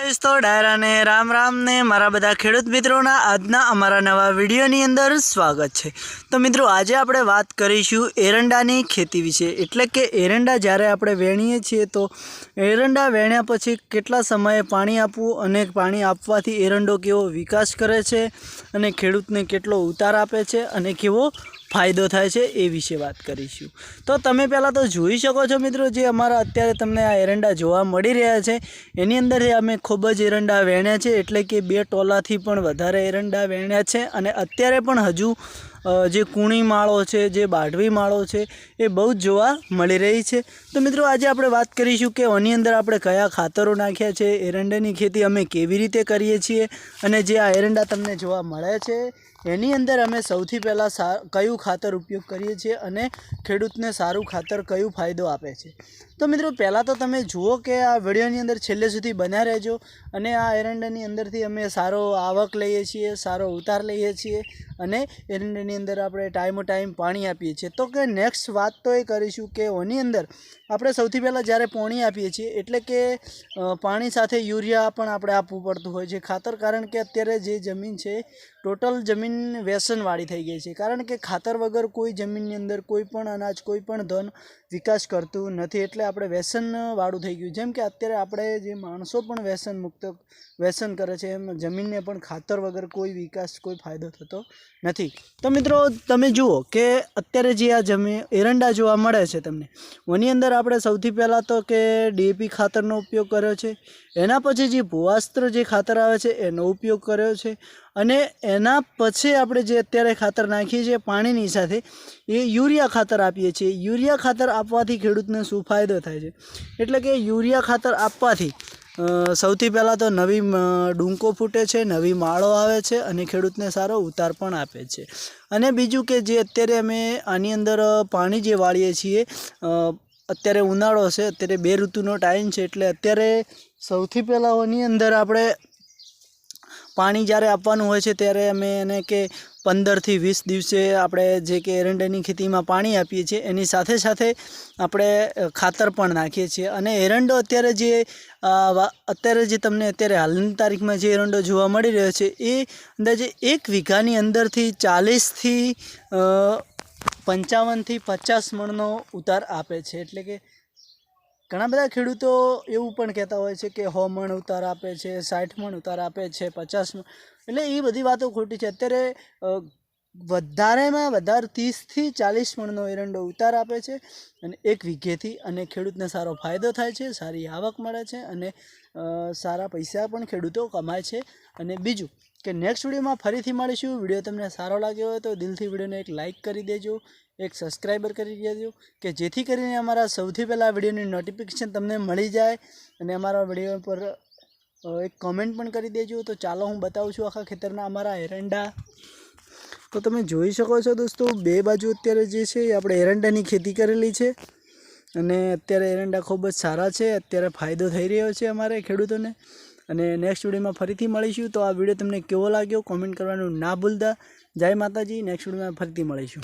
તો ડાયરાને રામ રામ ને મારા બધા ખેડૂત મિત્રોના આજના અમારા નવા વિડીયોની અંદર સ્વાગત છે. તો મિત્રો, આજે આપણે વાત કરીશું એરંડાની ખેતી વિશે. એટલે કે એરંડા જ્યારે આપણે વેણીએ છીએ તો એરંડા વેણ્યા પછી કેટલા સમયે પાણી આપવું અને પાણી આપવાથી એરંડો કેવો વિકાસ કરે છે અને ખેડૂતને કેટલો ઉતાર આપે છે અને કેવો ફાયદો થાય છે એ વિશે વાત કરીશું. તો તમે પહેલાં તો જોઈ શકો છો મિત્રો જે અમારા અત્યારે તમને આ એરંડા જોવા મળી રહ્યા છે. એની અંદર અમે ખૂબ જ એરંડા વેણ્યા છે. એટલે કે બે ટોલાથી પણ વધારે એરંડા વેણ્યા છે અને અત્યારે પણ હજુ જે કૂણી માળો છે, જે બાઢવી માળો છે, એ બહુ જ જોવા મળી રહી છે. તો મિત્રો, આજે આપણે વાત કરીશું કે આની અંદર આપણે કયા ખાતરો નાખ્યા છે, એરંડાની ખેતી અમે કેવી રીતે કરીએ છીએ અને જે આ એરંડા તમને જોવા મળે છે, એની અંદર અમે સૌથી પહેલાં કયું ખાતર ઉપયોગ કરીએ છીએ અને ખેડૂતને સારું ખાતર કયું ફાયદો આપે છે. તો મિત્રો, પહેલાં તો તમે જુઓ કે આ વિડીયોની અંદર છેલ્લે સુધી બન્યા રહેજો અને આ એરંડાની અંદરથી અમે સારો આવક લઈએ છીએ, સારો ઉતાર લઈએ છીએ અને એરંડાની અંદર આપણે ટાઈમો ટાઈમ પાણી આપીએ છીએ. તો કે નેક્સ્ટ વાત તો એ કરીશું કે ઓની અંદર આપણે સૌથી પહેલાં જ્યારે પાણી આપીએ છીએ, એટલે કે પાણી સાથે યુરિયા પણ આપણે આપવું પડતું હોય છે. ખાતર કારણ કે અત્યારે જે જમીન છે ટોટલ જમીન વ્યસનવાળી થઈ ગઈ છે. કારણ કે ખાતર વગર કોઈ જમીનની અંદર કોઈ પણ અનાજ, કોઈ પણ ધન વિકાસ કરતું નથી. એટલે આપણે વ્યસનવાળું થઈ ગયું. જેમ કે અત્યારે આપણે જે માણસો પણ વ્યસન મુક્ત, વ્યસન કરે છે, એમ જમીનને પણ ખાતર વગર કોઈ વિકાસ, કોઈ ફાયદો થતો નથી. તો મિત્રો, તમે જુઓ કે અત્યારે જે આ જમીન એરંડા જોવા મળે છે તમને. એની અંદર આપણે સૌથી પહેલાં તો કે ડીએપી ખાતરનો ઉપયોગ કર્યો છે. એના પછી જે ભૂવાસ્ત્ર જે ખાતર આવે છે, એનો ઉપયોગ કર્યો છે. અને એના પછી આપણે જે અત્યારે ખાતર નાખીએ છીએ પાણીની સાથે, એ યુરિયા ખાતર આપીએ છીએ. યુરિયા ખાતર આપવાથી ખેડૂતને શું ફાયદો થાય છે? એટલે કે યુરિયા ખાતર આપવાથી સૌથી પહેલાં તો નવી ડૂંકો ફૂટે છે, નવી માળો આવે છે અને ખેડૂતને સારો ઉતાર પણ આપે છે. અને બીજું કે જે અત્યારે અમે આની અંદર પાણી જે વાળીએ છીએ અત્યારે ઉનાળો છે, અત્યારે બે ઋતુનો ટાઈમ છે, એટલે અત્યારે સૌથી પહેલાં આની અંદર આપણે પાણી જ્યારે આપવાનું હોય છે ત્યારે અમે એને કે પંદરથી વીસ દિવસે આપણે જે કે એરંડાની ખેતીમાં પાણી આપીએ છીએ, એની સાથે સાથે આપણે ખાતર પણ નાખીએ છીએ. અને એરંડો અત્યારે જે અત્યારે જે તમને અત્યારે હાલની તારીખમાં જે એરંડો જોવા મળી રહ્યો છે, એ અંદાજે એક વીઘાની અંદરથી ચાલીસથી પંચાવનથી પચાસ મણનો ઉતાર આપે છે. એટલે કે ઘણા બધા ખેડૂતો એવું પણ કહેતા હોય છે કે સો મણ ઉતાર આપે છે, સાઠ મણ ઉતાર આપે છે, પચાસ મણ. એટલે એ બધી વાતો ખોટી છે. અત્યારે વધારેમાં વધારે ત્રીસથી ચાલીસ મણનો એરંડો ઉતાર આપે છે અને એક વીઘેથી અને ખેડૂતને સારો ફાયદો થાય છે, સારી આવક મળે છે અને સારા પૈસા પણ ખેડૂતો કમાય છે. અને બીજું કે નેક્સ્ટ વિડીયોમાં ફરીથી મળીશું. વીડિયો તમને સારો લાગ્યો હોય તો દિલથી વિડીયોને એક લાઇક કરી દેજો, એક સબસ્ક્રાઈબર કરી દેજો, કે જેથી કરીને અમારા સૌથી પહેલાં વિડીયોની નોટિફિકેશન તમને મળી જાય અને અમારા વીડિયો પર એક કમેન્ટ પણ કરી દેજો. તો ચાલો હું બતાવું છું આખા ખેતરના અમારા એરંડા. તો તમે જોઈ શકો છો દોસ્તો, બે બાજુ અત્યારે જે છે એ આપણે એરંડાની ખેતી કરેલી છે. અને અત્યારે એરંડા ખૂબ જ સારા છે, અત્યારે ફાયદો થઈ રહ્યો છે અમારે ખેડૂતોને. અને નેક્સ્ટ વિડીયોમાં ફરીથી મળીશું. તો આ વીડિયો તમને કેવો લાગ્યો કોમેન્ટ કરવાનું ના ભૂલતા. જય માતાજી નેક્સ્ટ વિડીયોમાં ફરીથી મળીશું.